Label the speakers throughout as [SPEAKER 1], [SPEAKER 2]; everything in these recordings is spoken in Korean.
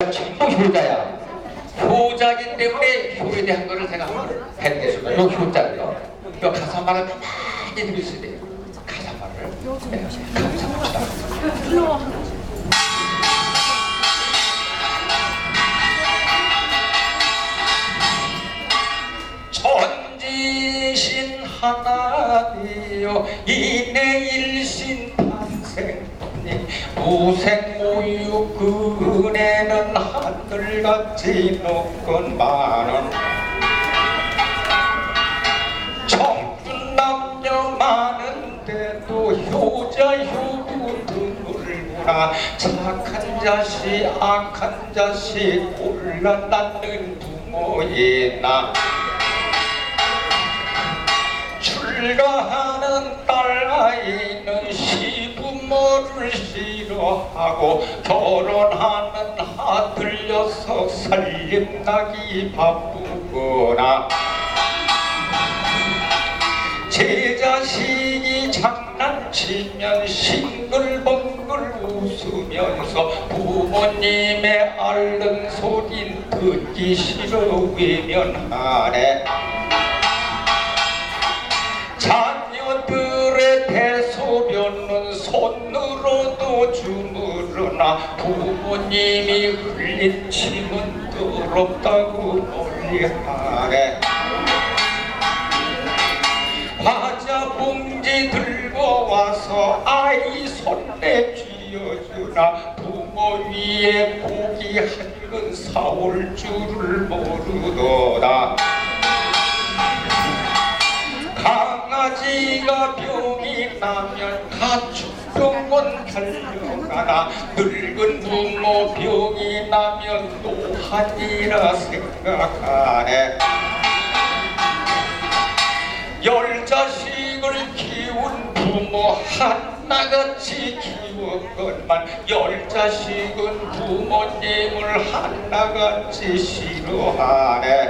[SPEAKER 1] 전부 효자야. 효자기 때문에 효에 대한 한번 해드리겠습니다. 요 효자요. 요 가사말을 가만히 들으셔야 돼요. 가사말을. 네, 가사봅시다. 천지신 하나니요 이내 일신 탄생 니 무생무유 그네는 하늘같이 높건만은 청춘 남녀 많은데도 효자 효부 드물구나 착한 자식 악한 자식 골라 낳는 부모이나. 출가하는 딸아이는 시부모를 싫어하고 결혼하는 아들 녀석 살림나기 바쁘구나. 제 자식이 장난치면 싱글벙글 웃으면서 부모님의 앓는 소린 듣기 싫어 외면하네. 자녀들의 대소변은 손으로 도 주무르나 부모님이 흘린 침은 더럽다고 멀리하네. 과자 봉지 들고 와서 아이 손에 쥐어주나 부모 위에 고기 한 근 사올 줄을 모르도다. 강아지가 병이 나면 가축 병원 달려가나 늙은 부모 병이 나면 노한이라 생각하네. 열 자식을 키운 부모 하나같이 키웠건만 열 자식은 부모님을 하나같이 싫어하네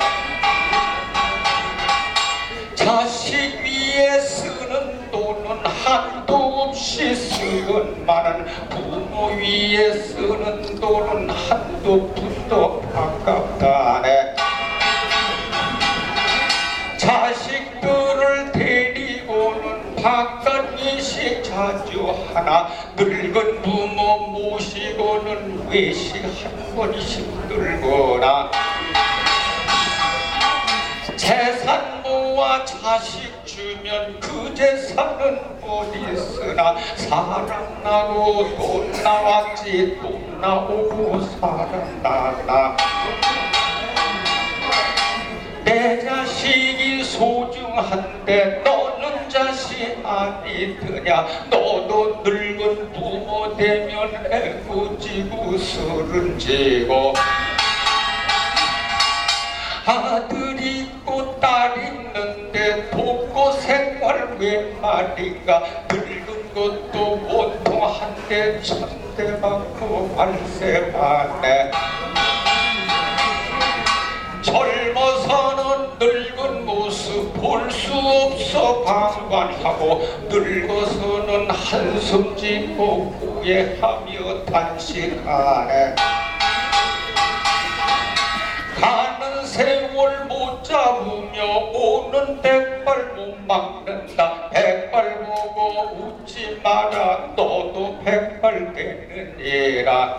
[SPEAKER 1] 쓰건만은 부모 위에 쓰는 돈은 한도 푼도 아깝다네 자식들을 데리고는 바깥 이식 자주 하나. 늙은 부모 모시고는 외식 한 번씩 들거나. 재산 모아 자식 주면 그 재산은 어디 쓰나 사람 나고 돈 나왔지 돈 나오고 사람 나나 내 자식이 소중한데 너는 자식 아니더냐? 너도 늙은 부모 되면 애꿎지고 서른지고. 아들 있 웬 말인가 늙은 것도 보통 한대 천대 받고 발세하네. 젊어서는 늙은 모습 볼 수 없어 방관하고 늙어서는 한숨 짓고 후회하며 단식하네. 가는 세월 못 잡으며 오는 백발 못 막는다 백발 보고 웃지 마라. 너도 백발 되느니라.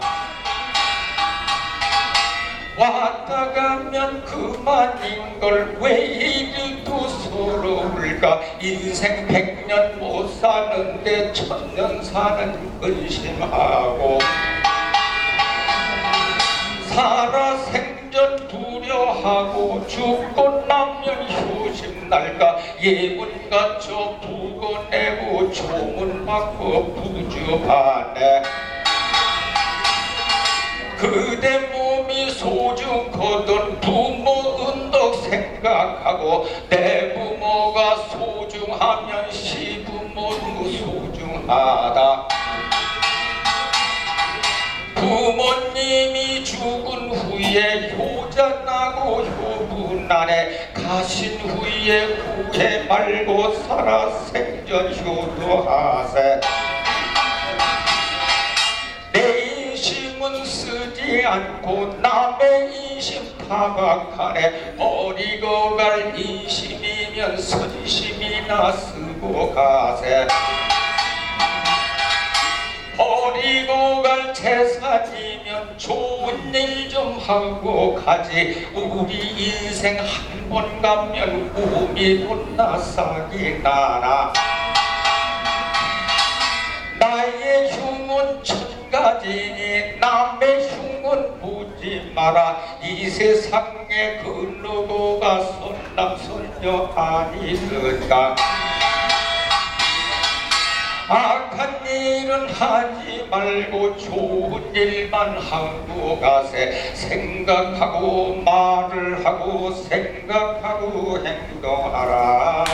[SPEAKER 1] 왔다 가면 그만인 걸 왜 이리도 서러울까? 인생 백년 못 사는데 천년 사는 근심하고. 살아 생전 두려하고 죽고 나면 효심 날까 예문 갖춰 부고내고 조문 받고 부주하네 그대 몸이 소중거든 부모 은덕 생각하고 내 부모가 소중하면 시부모도 소중하다. 부모님이 죽은 후에 효자 나고 효분하네 가신 후에 후회 말고 살아 생전 효도하세. 내 인심은 쓰지 않고 남의 인심 파박하네. 버리고 갈 인심이면 선심이나 쓰고 가세 버리고 갈 재산이면 좋은 일 좀 하고 가지. 우리 인생 한 번 가면 꿈이 못나 싹이 나나 나의 흉은 천 가지니 남의 흉은 보지 마라. 이 세상에 글로가 손남손녀 아니든가 일은 하지 말고 좋은 일만 하고 가세. 생각하고 말을 하고 생각하고 행동하라